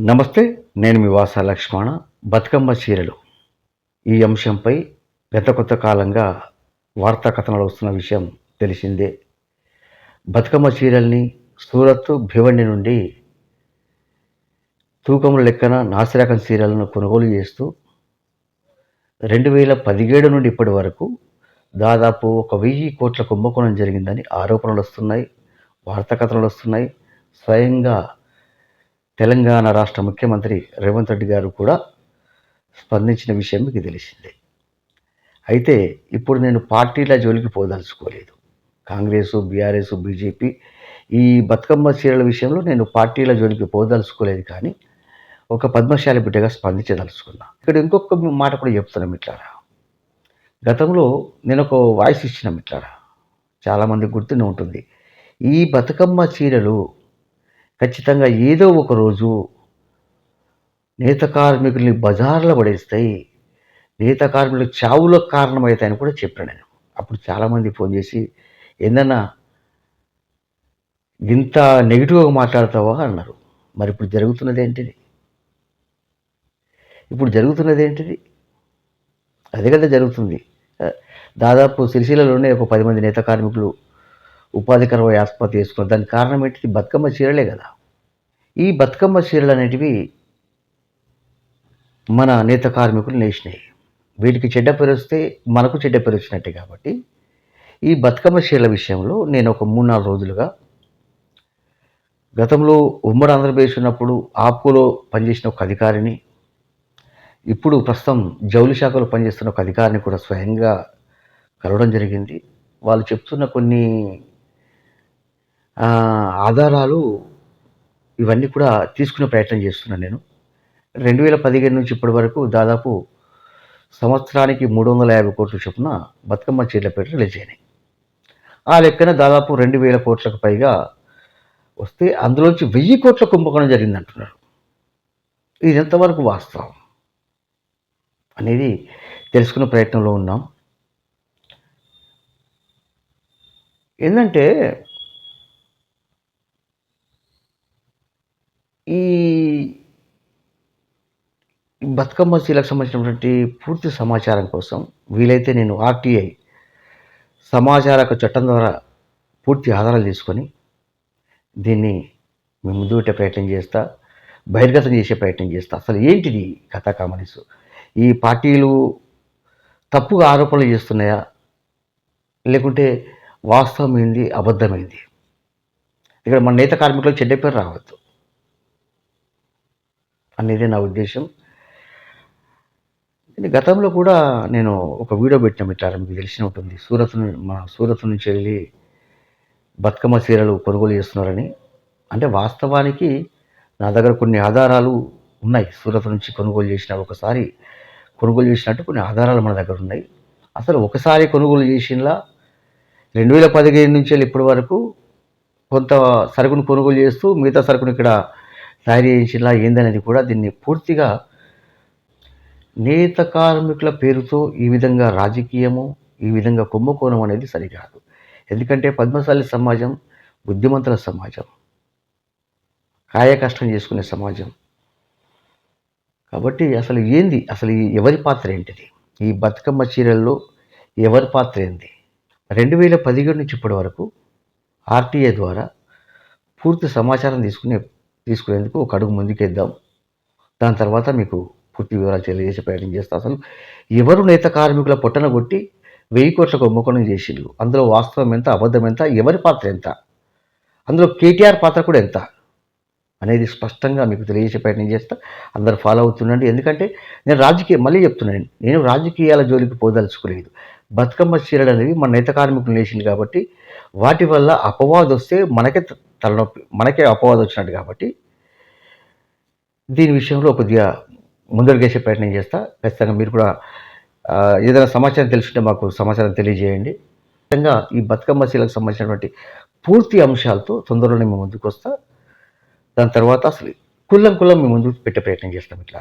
నమస్తే నేను మీ వాస లక్ష్మణ బతుకమ్మ చీరలు. ఈ అంశంపై గత కొత్త కాలంగా వార్తా కథనాలు వస్తున్న విషయం తెలిసిందే. బతుకమ్మ చీరల్ని సూరత్ భివండి నుండి తూకముల లెక్కన నాసిరకం చీరలను కొనుగోలు చేస్తూ రెండు వేల పదిహేడు నుండి ఇప్పటి వరకు దాదాపు ఒక వెయ్యి కోట్ల కుంభకోణం జరిగిందని ఆరోపణలు వస్తున్నాయి వార్తా కథనాలు వస్తున్నాయి. స్వయంగా తెలంగాణ రాష్ట్ర ముఖ్యమంత్రి రేవంత్ రెడ్డి గారు కూడా స్పందించిన విషయం మీకు తెలిసిందే. అయితే ఇప్పుడు నేను పార్టీల జోలికి పోదలుచుకోలేదు. కాంగ్రెస్ బీఆర్ఎస్ బీజేపీ ఈ బతుకమ్మ చీరల విషయంలో నేను పార్టీల జోలికి పోదలుచుకోలేదు కానీ ఒక పద్మశాలి బిడ్డగా స్పందించదలుచుకున్నా. ఇక్కడ ఇంకొక మాట కూడా చెప్తున్నాం ఇట్లారా గతంలో నేను ఒక వాయిస్ ఇచ్చిన ఇట్లారా చాలామంది గుర్తునే ఉంటుంది. ఈ బతుకమ్మ చీరలు ఖచ్చితంగా ఏదో ఒక రోజు నేత కార్మికుల్ని బజార్లో పడేస్తాయి. నేత కార్మికులు చావులకు కారణమవుతాయని కూడా చెప్పాను నేను. అప్పుడు చాలామంది ఫోన్ చేసి ఏందన్నా ఇంత నెగిటివ్గా మాట్లాడతావా? అన్నారు. మరి ఇప్పుడు జరుగుతున్నది ఏంటిది? ఇప్పుడు జరుగుతున్నది ఏంటిది? అదే కదా జరుగుతుంది. దాదాపు సిరిసిల్లలోనే ఒక పది మంది నేత కార్మికులు ఉపాధికరమైన ఆత్మహత్య చేసుకున్నారు దానికి కారణం ఏంటిది బతుకమ్మ చీరలే కదా. ఈ బతుకమ్మ చీరలు అనేటివి మన నేత కార్మికులు నేసినాయి. వీటికి చెడ్డ పేరు వస్తే మనకు చెడ్డ పేరు వచ్చినట్టే కాబట్టి. ఈ బతుకమ్మ చీరల విషయంలో నేను ఒక మూడు నాలుగు రోజులుగా గతంలో ఉమ్మడి ఆంధ్రప్రదేశ్ ఉన్నప్పుడు ఆప్కోలో పనిచేసిన ఒక అధికారిని ఇప్పుడు ప్రస్తుతం జౌలి శాఖలో పనిచేస్తున్న ఒక అధికారిని కూడా స్వయంగా కలవడం జరిగింది. వాళ్ళు చెప్తున్న కొన్ని ఆధారాలు ఇవన్నీ కూడా తీసుకునే ప్రయత్నం చేస్తున్నాను నేను. రెండు వేల పదిహేను నుంచి ఇప్పటి వరకు దాదాపు సంవత్సరానికి మూడు వందల యాభై కోట్ల చొప్పున బతుకమ్మ చీరల పేరు రిలీజ్ అయినాయి. ఆ లెక్కన దాదాపు రెండు వేల కోట్లకు పైగా వస్తే అందులోంచి వెయ్యి కోట్ల కుంభకోణం జరిగింది అంటున్నారు ఇది ఎంతవరకు వాస్తవం అనేది తెలుసుకునే ప్రయత్నంలో ఉన్నాం. ఏంటంటే ఈ ఈ బతుకమ్మ చీలకు సంబంధించినటువంటి పూర్తి సమాచారం కోసం వీలైతే నేను ఆర్టీఐ సమాచార చట్టం ద్వారా పూర్తి ఆధారాలు తీసుకొని దీన్ని మేము ముందు పెట్టే ప్రయత్నం చేస్తా బహిర్గతం చేసే ప్రయత్నం చేస్తా. అసలు ఏంటిది కథా కామనీస్ ఈ పార్టీలు తప్పుగా ఆరోపణలు చేస్తున్నాయా? లేకుంటే వాస్తవం ఏంది అబద్ధమైంది? ఇక్కడ మన నేత కార్మికులకు చెడ్డ పేరు రావద్దు. అనేది నా ఉద్దేశం. ఇది గతంలో కూడా నేను ఒక వీడియో పెట్టిన ఇట్లా మీకు తెలిసిన ఉంటుంది. సూరత్ మన సూరత్ నుంచి వెళ్ళి బతుకమ్మ చీరలు కొనుగోలు చేస్తున్నారని. అంటే వాస్తవానికి నా దగ్గర కొన్ని ఆధారాలు ఉన్నాయి. సూరత్ నుంచి కొనుగోలు చేసిన ఒకసారి కొనుగోలు చేసినట్టు కొన్ని ఆధారాలు మన దగ్గర ఉన్నాయి. అసలు ఒకసారి కొనుగోలు చేసినలా రెండు వేల పదిహేను నుంచి వెళ్ళి ఇప్పటి వరకు కొంత సరుకును కొనుగోలు చేస్తూ మిగతా సరుకును ఇక్కడ తయారు చేయించిలా ఏందనేది కూడా దీన్ని పూర్తిగా నేత కార్మికుల పేరుతో ఈ విధంగా రాజకీయము ఈ విధంగా కుంభకోణం అనేది సరికాదు. ఎందుకంటే పద్మశాలి సమాజం బుద్ధిమంతుల సమాజం. కాయ కష్టం చేసుకునే సమాజం. కాబట్టి అసలు ఏంది? అసలు ఎవరి పాత్ర ఏంటిది? ఈ బతుకమ్మ చీరల్లో ఎవరి పాత్ర ఏంది? రెండు వేల పదిహేడు నుంచి ఇప్పటి వరకు ఆర్టీఏ ద్వారా పూర్తి సమాచారం తీసుకునే తీసుకునేందుకు ఒక అడుగు ముందుకేద్దాం. దాని తర్వాత మీకు పూర్తి వివరాలు తెలియజేసే ప్రయత్నం చేస్తా అసలు. ఎవరు నేత కార్మికుల పొట్టన కొట్టి వెయ్యి కోట్ల కుంభకోణం చేసిండ్రు? అందులో వాస్తవం ఎంత? అబద్ధం ఎంత? ఎవరి పాత్ర ఎంత? అందులో కేటీఆర్ పాత్ర కూడా ఎంత? అనేది స్పష్టంగా మీకు తెలియజేసే ప్రయత్నం చేస్తా. అందరు ఫాలో అవుతుండండి. ఎందుకంటే నేను రాజకీయ మళ్ళీ చెప్తున్నాను నేను. రాజకీయాల జోలికి పోదలుచుకోలేదు. బతుకమ్మ చీరలు అనేవి మన నేత కార్మికులు లేచింది కాబట్టి వాటి వల్ల అపవాదం వస్తే మనకే త- తలనొప్పి మనకే అపవాదం వచ్చినట్టు కాబట్టి దీని విషయంలో కొద్దిగా ముందడుగేసే ప్రయత్నం చేస్తా. ఖచ్చితంగా మీరు కూడా ఏదైనా సమాచారం తెలుసుంటే మాకు సమాచారం తెలియజేయండి. ఖచ్చితంగా ఈ బతుకమ్మ చీలకు సంబంధించినటువంటి పూర్తి అంశాలతో తొందరలోనే మేము ముందుకు వస్తా. దాని తర్వాత అసలు కుల్లం కుల్లం మేము ముందుకు పెట్టే ప్రయత్నం చేస్తాం ఇట్లా